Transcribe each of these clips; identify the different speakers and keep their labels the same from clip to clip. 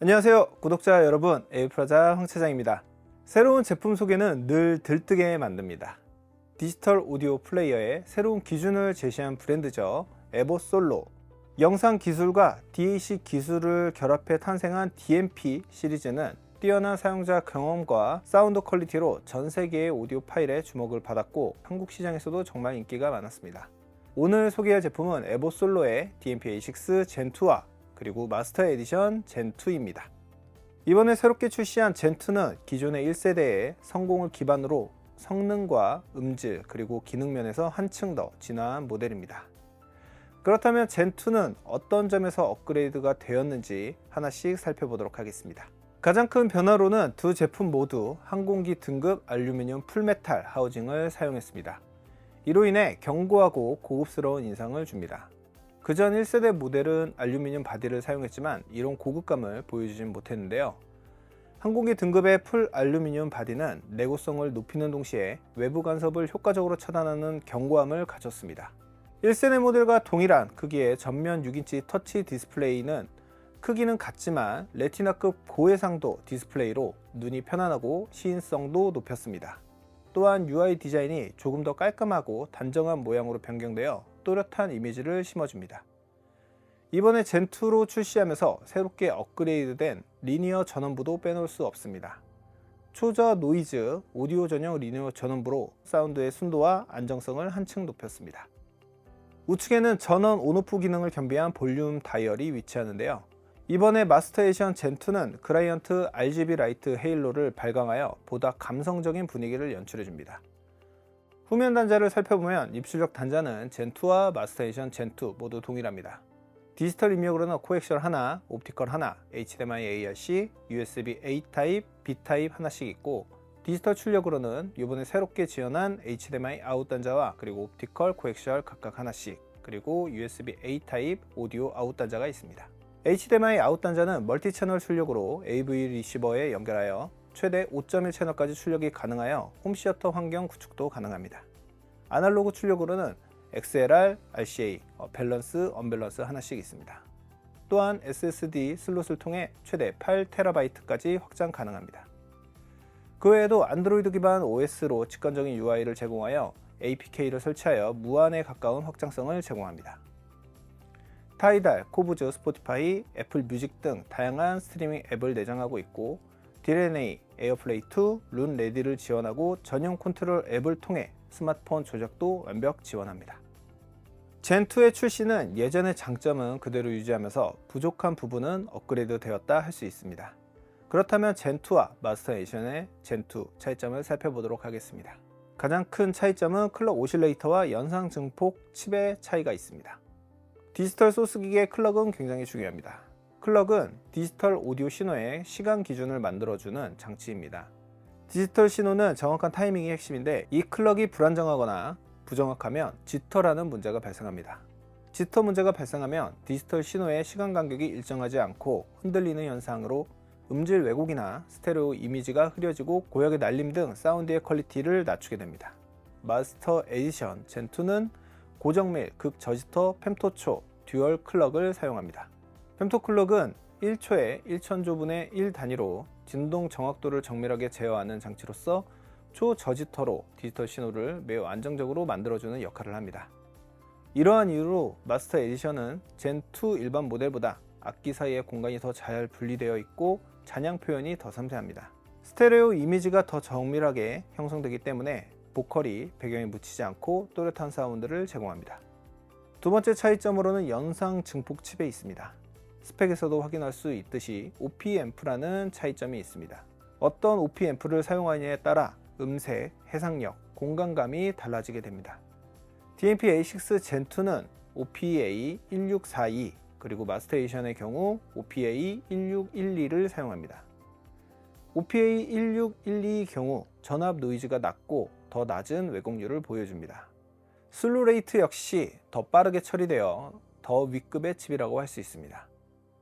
Speaker 1: 안녕하세요 구독자 여러분. 에이프라자 황 차장입니다. 새로운 제품 소개는 늘 들뜨게 만듭니다. 디지털 오디오 플레이어의 새로운 기준을 제시한 브랜드죠. 에보솔로. 영상 기술과 DAC 기술을 결합해 탄생한 DMP 시리즈는 뛰어난 사용자 경험과 사운드 퀄리티로 전 세계의 오디오 파일에 주목을 받았고 한국 시장에서도 정말 인기가 많았습니다. 오늘 소개할 제품은 에보솔로의 DMP A6 Gen2와 그리고 마스터 에디션 젠2입니다. 이번에 새롭게 출시한 젠2는 기존의 1세대의 성공을 기반으로 성능과 음질 그리고 기능 면에서 한층 더 진화한 모델입니다. 그렇다면 젠2는 어떤 점에서 업그레이드가 되었는지 하나씩 살펴보도록 하겠습니다. 가장 큰 변화로는 두 제품 모두 항공기 등급 알루미늄 풀메탈 하우징을 사용했습니다. 이로 인해 견고하고 고급스러운 인상을 줍니다. 그전 1세대 모델은 알루미늄 바디를 사용했지만 이런 고급감을 보여주진 못했는데요. 항공기 등급의 풀 알루미늄 바디는 내구성을 높이는 동시에 외부 간섭을 효과적으로 차단하는 견고함을 가졌습니다. 1세대 모델과 동일한 크기의 전면 6인치 터치 디스플레이는 크기는 같지만 레티나급 고해상도 디스플레이로 눈이 편안하고 시인성도 높였습니다. 또한 UI 디자인이 조금 더 깔끔하고 단정한 모양으로 변경되어 또렷한 이미지를 심어줍니다. 이번에 젠2로 출시하면서 새롭게 업그레이드된 리니어 전원부도 빼놓을 수 없습니다. 초저 노이즈 오디오 전용 리니어 전원부로 사운드의 순도와 안정성을 한층 높였습니다. 우측에는 전원 온오프 기능을 겸비한 볼륨 다이얼이 위치하는데요. 이번에 마스터 에디션 젠2는 클라이언트 RGB 라이트 헤일로를 발광하여 보다 감성적인 분위기를 연출해줍니다. 후면 단자를 살펴보면 입출력 단자는 젠2와 마스터 에디션 젠2 모두 동일합니다. 디지털 입력으로는 코엑셜 하나, 옵티컬 하나, HDMI ARC, USB A 타입, B 타입 하나씩 있고 디지털 출력으로는 이번에 새롭게 지원한 HDMI 아웃 단자와 그리고 옵티컬 코엑셜 각각 하나씩 그리고 USB A 타입 오디오 아웃 단자가 있습니다. HDMI 아웃 단자는 멀티 채널 출력으로 AV 리시버에 연결하여 최대 5.1 채널까지 출력이 가능하여 홈시어터 환경 구축도 가능합니다. 아날로그 출력으로는 XLR, RCA, 어, 밸런스, 언밸런스 하나씩 있습니다. 또한 SSD 슬롯을 통해 최대 8TB까지 확장 가능합니다. 그 외에도 안드로이드 기반 OS로 직관적인 UI를 제공하여 APK를 설치하여 무한에 가까운 확장성을 제공합니다. 타이달, 코브즈, 스포티파이, 애플 뮤직 등 다양한 스트리밍 앱을 내장하고 있고 DNA, 에어플레이 2, 룬 레디를 지원하고 전용 컨트롤 앱을 통해 스마트폰 조작도 완벽 지원합니다. 젠2의 출시는 예전의 장점은 그대로 유지하면서 부족한 부분은 업그레이드 되었다 할 수 있습니다. 그렇다면 젠2와 마스터 에디션의 젠2 차이점을 살펴보도록 하겠습니다. 가장 큰 차이점은 클럭 오실레이터와 연상 증폭 칩의 차이가 있습니다. 디지털 소스 기기의 클럭은 굉장히 중요합니다. 클럭은 디지털 오디오 신호의 시간 기준을 만들어주는 장치입니다. 디지털 신호는 정확한 타이밍이 핵심인데 이 클럭이 불안정하거나 부정확하면 지터라는 문제가 발생합니다. 지터 문제가 발생하면 디지털 신호의 시간 간격이 일정하지 않고 흔들리는 현상으로 음질 왜곡이나 스테레오 이미지가 흐려지고 고역의 날림 등 사운드의 퀄리티를 낮추게 됩니다. 마스터 에디션 젠2는 고정밀 극저지터 fem토초 듀얼 클럭을 사용합니다. Fem토 클럭은 1초에 1천조분의 1 단위로 진동 정확도를 정밀하게 제어하는 장치로서 초저지터로 디지털 신호를 매우 안정적으로 만들어주는 역할을 합니다. 이러한 이유로 마스터 에디션은 젠2 일반 모델보다 악기 사이의 공간이 더 잘 분리되어 있고 잔향 표현이 더 섬세합니다. 스테레오 이미지가 더 정밀하게 형성되기 때문에 보컬이 배경에 묻히지 않고 또렷한 사운드를 제공합니다. 두 번째 차이점으로는 영상 증폭 칩에 있습니다. 스펙에서도 확인할 수 있듯이 OP 앰프라는 차이점이 있습니다. 어떤 OP 앰프를 사용하느냐에 따라 음색, 해상력, 공간감이 달라지게 됩니다. DMP A6 Gen2는 OPA 1642 그리고 마스터에이션의 경우 OPA 1612를 사용합니다. OPA 1612 경우 전압 노이즈가 낮고 더 낮은 왜곡률을 보여줍니다. 슬루 레이트 역시 더 빠르게 처리되어 더 윗급의 칩이라고 할 수 있습니다.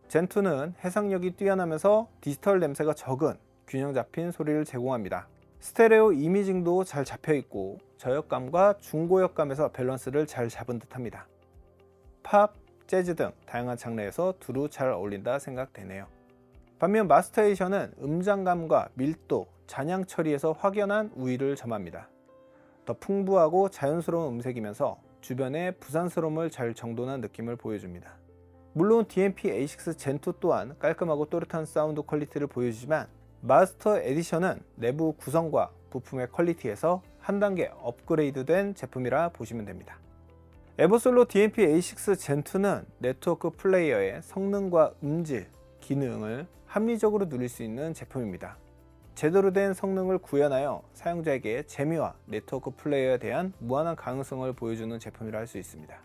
Speaker 1: 젠2는 해상력이 뛰어나면서 디지털 냄새가 적은 균형 잡힌 소리를 제공합니다. 스테레오 이미징도 잘 잡혀 있고 저역감과 중고역감에서 밸런스를 잘 잡은 듯합니다. 팝, 재즈 등 다양한 장르에서 두루 잘 어울린다 생각되네요. 반면 마스터 에디션은 음장감과 밀도, 잔향 처리에서 확연한 우위를 점합니다. 더 풍부하고 자연스러운 음색이면서 주변의 부산스러움을 잘 정돈한 느낌을 보여줍니다. 물론 DMP A6 젠2 또한 깔끔하고 또렷한 사운드 퀄리티를 보여주지만 마스터 에디션은 내부 구성과 부품의 퀄리티에서 한 단계 업그레이드된 제품이라 보시면 됩니다. 에버솔로 DMP A6 젠2는 네트워크 플레이어의 성능과 음질, 기능을 합리적으로 누릴 수 있는 제품입니다. 제대로 된 성능을 구현하여 사용자에게 재미와 네트워크 플레이어에 대한 무한한 가능성을 보여주는 제품이라 할 수 있습니다.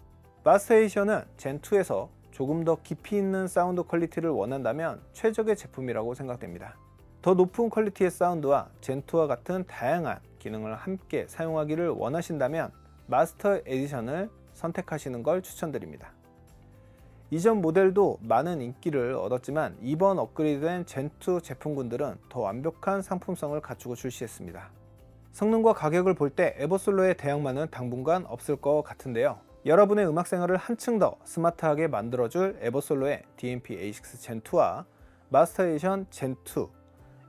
Speaker 1: 마스테이션은 젠2에서 조금 더 깊이 있는 사운드 퀄리티를 원한다면 최적의 제품이라고 생각됩니다. 더 높은 퀄리티의 사운드와 젠2와 같은 다양한 기능을 함께 사용하기를 원하신다면 마스터 에디션을 선택하시는 걸 추천드립니다. 이전 모델도 많은 인기를 얻었지만 이번 업그레이드된 젠2 제품군들은 더 완벽한 상품성을 갖추고 출시했습니다. 성능과 가격을 볼 때 에버솔로의 대형만은 당분간 없을 것 같은데요. 여러분의 음악 생활을 한층 더 스마트하게 만들어줄 에버솔로의 DMP A6 젠2와 마스터 에디션 젠2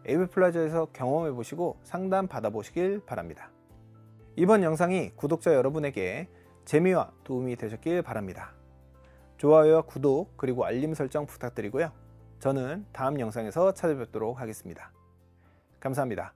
Speaker 1: AV 플라자에서 경험해 보시고 상담 받아보시길 바랍니다. 이번 영상이 구독자 여러분에게 재미와 도움이 되셨길 바랍니다. 좋아요와 구독 그리고 알림 설정 부탁드리고요. 저는 다음 영상에서 찾아뵙도록 하겠습니다. 감사합니다.